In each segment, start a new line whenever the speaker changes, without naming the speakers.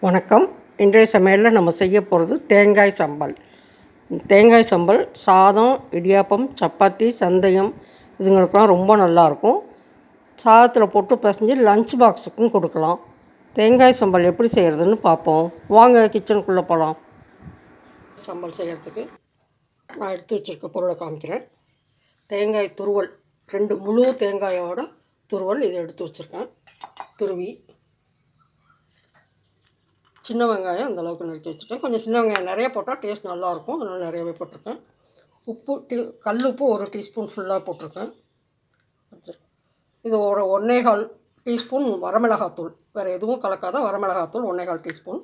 வணக்கம். இன்றைய சமையலில் நம்ம செய்ய போகிறது தேங்காய் சம்பல். தேங்காய் சம்பல் சாதம் இடியாப்பம் சப்பாத்தி சந்தயம் இதுங்களுக்கெல்லாம் ரொம்ப நல்லாயிருக்கும். சாதத்தில் போட்டு பிசைஞ்சு லஞ்ச் பாக்ஸுக்கும் கொடுக்கலாம். தேங்காய் சம்பல் எப்படி செய்கிறதுன்னு பார்ப்போம். வாங்க கிச்சனுக்குள்ளே போகலாம். சம்பல் செய்கிறதுக்கு நான் எடுத்து வச்சுருக்க பொருளை காமிக்கிறேன். தேங்காய் துருவல் ரெண்டு முழு தேங்காயோட துருவல் இதை எடுத்து வச்சுருக்கேன். துருவி. சின்ன வெங்காயம் அந்த அளவுக்கு நறுக்கி வச்சுருக்கேன் கொஞ்சம் சின்ன வெங்காயம் நிறைய போட்டால் டேஸ்ட் நல்லாயிருக்கும் அதனால் நிறையவே போட்டிருக்கேன். உப்பு டீ கல் உப்பு ஒரு டீஸ்பூன் ஃபுல்லாக போட்டிருக்கேன். வச்சிருக்கேன் இது ஒரு ஒன்றே கால் டீஸ்பூன் வரமிளகாத்தூள். வேறு எதுவும் கலக்காத வரமிளகாத்தூள் ஒன்றே கால் டீஸ்பூன்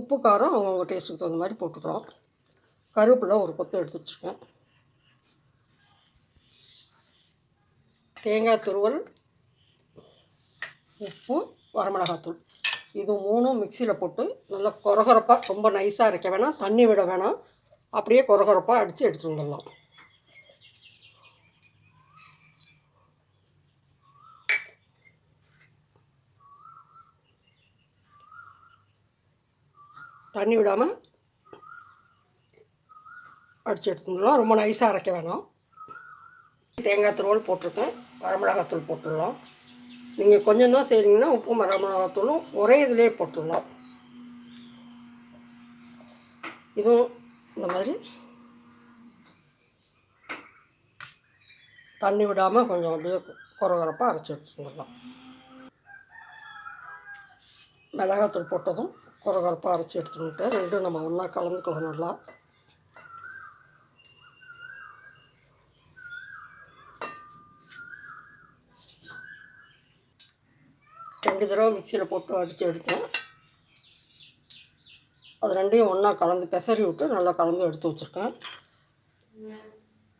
உப்பு காரம் அவங்கவுங்க டேஸ்ட்டுக்கு தகுந்த மாதிரி போட்டுக்கலாம். கருவேப்பில் ஒரு கொத்து எடுத்து வச்சுருக்கேன். தேங்காய் துருவல் உப்பு வரமிளகாத்தூள். இது மூணும் மிக்சியில் போட்டு நல்லா கொரகொரப்பாக ரொம்ப நைஸாக அரைக்க வேணாம் தண்ணி விட வேணாம். அப்படியே கொரகொரப்பாக அடித்து எடுத்துட்டு வந்துடலாம். தண்ணி விடாமல் அடித்து எடுத்துடலாம் ரொம்ப நைஸாக அரைக்க வேணாம். தேங்காய் துருவல் போட்டிருக்கேன். வரமிளகாத்தூள் போட்டுடலாம். நீங்கள் கொஞ்சம் தான் செய்கிறீங்கன்னா உப்பு வரமிளகாத்தூளும் ஒரே இதிலே போட்டுடலாம். இதுவும் இந்த மாதிரி. தண்ணி விடாமல் கொஞ்சம் அப்படியே குறகுறப்பாக அரைச்சி எடுத்துக்கலாம் மிளகாத்தூள் போட்டதும் குறகுறப்பாக அரைச்சி எடுத்துக்கிட்டு ரெண்டும் நம்ம ஒன்றா கலந்துக்கலாம் நல்லா. ரெண்டு தடவை மிக்சியில் போட்டு அடித்து எடுத்தேன். அது ரெண்டையும் ஒன்றா கலந்து பெசரி விட்டு நல்லா கலந்து எடுத்து வச்சுருக்கேன்.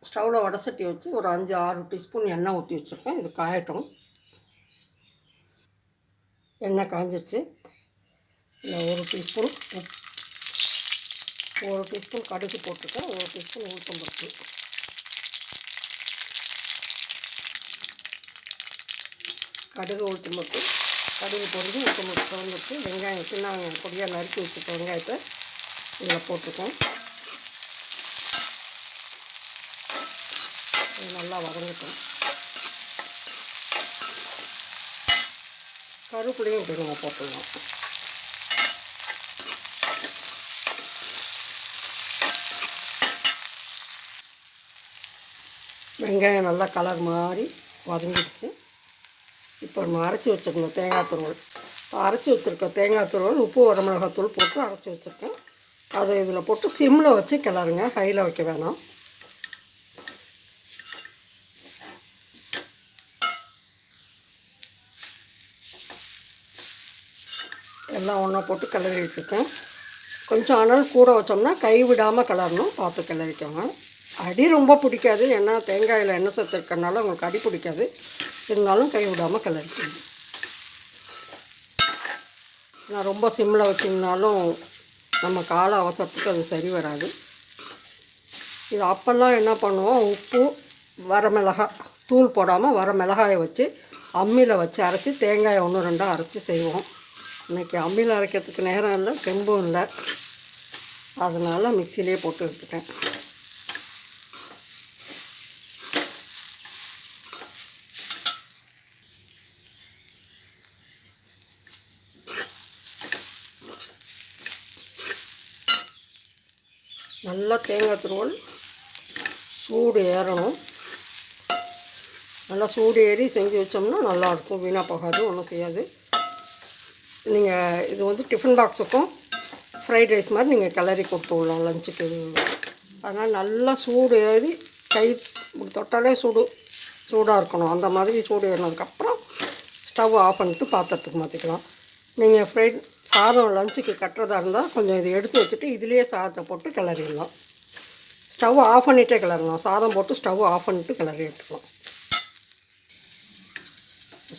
ஸ்டவ்வில் வடை சட்டி வச்சு ஒரு அஞ்சு ஆறு டீஸ்பூன் எண்ணெய் ஊற்றி வச்சுருக்கேன். இது காயட்டும். எண்ணெய் காஞ்சிருச்சு. இதில் ஒரு டீஸ்பூன் ஒரு டீஸ்பூன் கடுகு போட்டுருக்கேன் ஒரு டீஸ்பூன் உளுத்தம் பருப்பு. கடுகு ஊற்றி மட்டும் கடுகு பொருள் உளுத்தம் பருப்பு கலந்துட்டு வெங்காயம் சின்ன வெங்காயம் பொடியாக நறுக்கி வச்சுருக்க வெங்காயத்தை இதில் போட்டிருக்கோம் நல்லா வதங்கட்டும். கருப்புலையும் இப்படி நம்ம போட்டுடலாம். வெங்காயம் நல்லா கலர் மாதிரி வதங்கிடுச்சு. இப்போ நம்ம அரைச்சி வச்சுருக்கணும் தேங்காய் துருவல். அரைச்சி வச்சுருக்க தேங்காய் துருவல் உப்பு வரமிளகாத்தூள் போட்டு அரைச்சி வச்சுருக்கேன். அதை இதில் போட்டு சிம்மில் வச்சு கிளறுங்க. ஹையில் வைக்க வேணாம். எல்லாம் ஒன்றா போட்டு கிளறி இருக்கேன். கொஞ்சம் ஆனால் கூட வச்சோம்னா கை விடாமல் கிளறணும். பார்த்து கிளறிக்கோங்க. அடி ரொம்ப பிடிக்காது. ஏன்னா தேங்காயில் எண்ணெய் சத்து இருக்கிறனால உங்களுக்கு அடி பிடிக்காது. இருந்தாலும் கை விடாமல் கிளறிக்கணும் நான் ரொம்ப சிம்மில் வச்சிங்கனாலும் நம்ம கால அவசரத்துக்கு அது சரி வராது. இது அப்போல்லாம் என்ன பண்ணுவோம்? உப்பு வரமிளகா தூள் போடாமல் வர மிளகாயை வச்சு அம்மியில் வச்சு அரைச்சி தேங்காயை ஒன்று ரெண்டாக அரைச்சி செய்வோம். இன்றைக்கி அம்மியில் அரைக்கிறதுக்கு நேரம் இல்லை தெம்பும் இல்லை. அதனால் மிக்சிலே போட்டு எடுத்துட்டேன். நல்லா தேங்காய் துருவல். சூடு ஏறணும். நல்லா சூடு ஏறி செஞ்சு வச்சோம்னா நல்லாயிருக்கும் வீணாக போகாது ஒன்றும் செய்யாது. நீங்கள் இது வந்து டிஃபன் பாக்ஸுக்கும் ஃப்ரைட் ரைஸ் மாதிரி நீங்கள் கிளறி கொடுத்து விடலாம் லஞ்சுக்கு அதனால் நல்லா சூடு ஏறி கை தொட்டாலே சூடு சூடாக இருக்கணும். அந்த மாதிரி சூடு ஏறினதுக்கப்புறம் ஸ்டவ் ஆஃப் பண்ணிட்டு பாத்திரத்துக்கு மாற்றிக்கலாம் நீங்கள் ஃப்ரைட் சாதம் லஞ்சுக்கு கட்டுறதா இருந்தால் கொஞ்சம் இதை எடுத்து வச்சுட்டு இதுலேயே சாதத்தை போட்டு கிளறிடலாம். ஸ்டவ் ஆஃப் பண்ணிகிட்டே கிளறலாம். சாதம் போட்டு ஸ்டவ் ஆஃப் பண்ணிட்டு கிளறி எடுத்துக்கலாம்.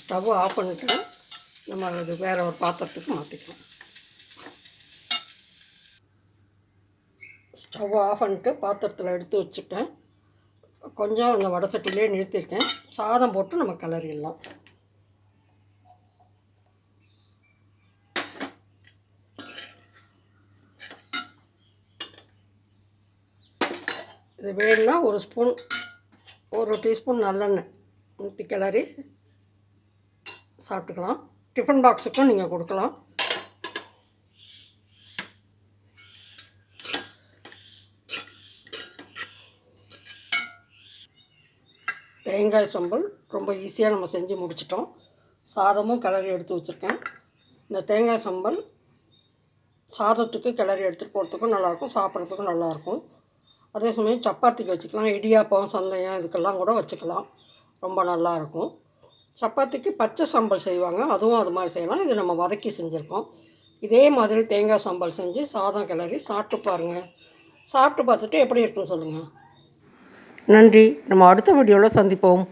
ஸ்டவ் ஆஃப் பண்ணிட்டு நம்ம அது வேறு ஒரு பாத்திரத்துக்கு மாற்றிக்கலாம் ஸ்டவ் ஆஃப் பண்ணிட்டு பாத்திரத்தில் எடுத்து வச்சுட்டேன். கொஞ்சம் அந்த வடை சட்டிலே நிறுத்தியிருக்கேன் சாதம் போட்டு நம்ம கிளறிடலாம். இது வேணும்னா ஒரு ஸ்பூன் ஒரு டீஸ்பூன் நல்லெண்ணெய். ஊற்றி கிளறி சாப்பிட்டுக்கலாம். டிஃபன் பாக்ஸுக்கும் நீங்கள் கொடுக்கலாம். தேங்காய் சம்பல் ரொம்ப ஈஸியாக நம்ம செஞ்சு முடிச்சிட்டோம். சாதமும் கிளறி எடுத்து வச்சுருக்கேன். இந்த தேங்காய் சம்பல் சாதத்துக்கு கிளறி எடுத்துகிட்டு போகிறதுக்கும் நல்லாயிருக்கும் சாப்பிட்றதுக்கும் நல்லாயிருக்கும் அதே சமயம் சப்பாத்திக்கு வச்சுக்கலாம். இடியாப்பம் சந்தயம் இதுக்கெல்லாம் கூட வச்சுக்கலாம். ரொம்ப நல்லாயிருக்கும். சப்பாத்திக்கு பச்சை சம்பல் செய்வாங்க. அதுவும் அது மாதிரி செய்யலாம். இது நம்ம வதக்கி செஞ்சுருக்கோம். இதே மாதிரி தேங்காய் சம்பல் செஞ்சு சாதம் கிளறி சாப்பிட்டு பாருங்கள் சாப்பிட்டு பார்த்துட்டு எப்படி இருக்குன்னு சொல்லுங்கள் நன்றி. நம்ம அடுத்த வீடியோவில் சந்திப்போம்.